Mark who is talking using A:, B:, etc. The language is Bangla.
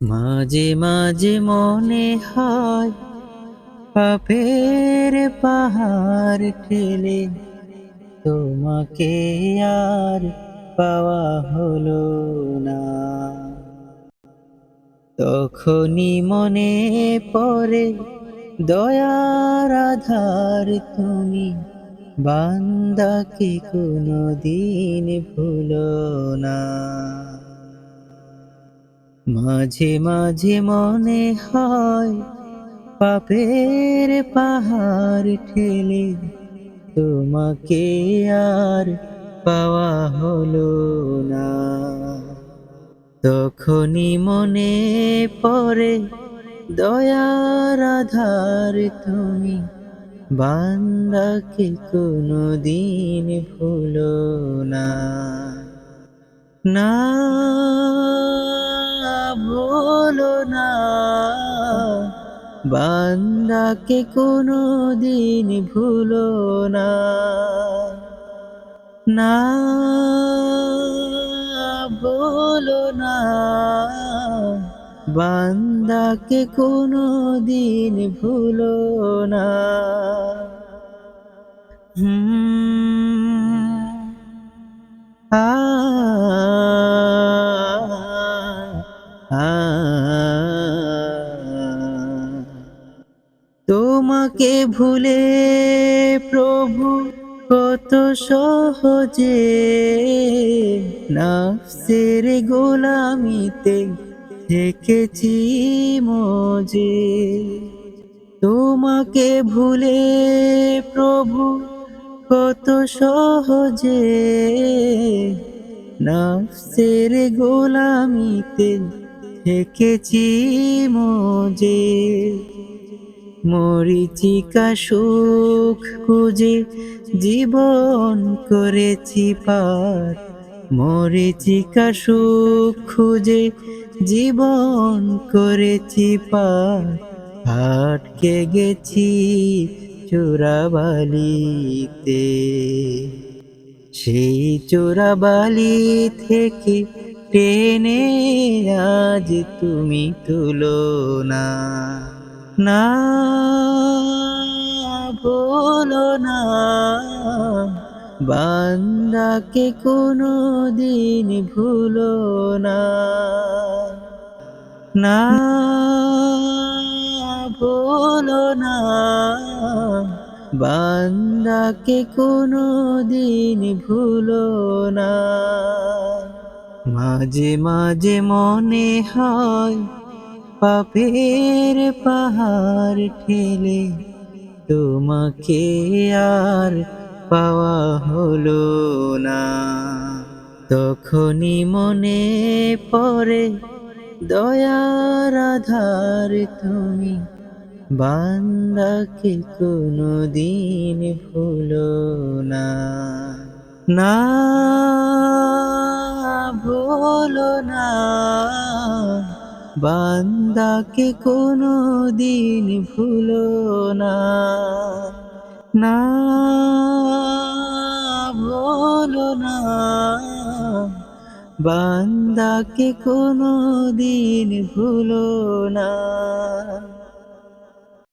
A: মাঝে মাঝে মনে হয় পাপের পাহাড় ঠেলে তোমাকে আর পাওয়া হলো না। তখনই মনে পড়ে দয়ার আধার তুমি, বান্দাকে কোনো দিন ভুলো না। মাঝে মাঝে মনে হয় পাপের পাহাড় ঠেলে তোমাকে আর পাওয়া হলো না। তখনই মনে পড়ে দয়ার আধার, তুমি বান্দাকে কোনো দিন ভুলো না। না ভুলো না, বান্দাকে কোনো দিন ভুলো না। না ভুলো না, বান্দাকে কোনো দিন ভুলো না। হুম, আ তোমাকে ভুলে প্রভু কত সহজে নাফসের গোলামিতে থেকেছি মজে। তোমাকে ভুলে প্রভু কত সহজে নাফসের গোলামিতে থেকেছি মজে। মরিচিকা সুখ খুঁজে জীবন করেছি পার। মরিচিকা সুখ খুঁজে জীবন করেছি পার। আটকে গেছি চোরাবালিতে। সেই চোরাবালি থেকে টেনে আজ তুমি তুলো না। না, বলো না, বান্দাকে কোনো দিন ভুলো না। না, বলো না, বান্দাকে কোনো দিন ভুলো না। মাঝে মাঝে মনে হয় পাপের পাহাড় ঠেলে তোমাকে আর পাওয়া হলো না। তখনই মনে পড়ে দয়ার আধার তুমি, বান্দাকে কোনো দিন ভুলো না। না ভুলো না। বান্দাকে কোনো দিন ভুলো না। না ভুলো না। বান্দাকে কোনো দিন ভুলো না।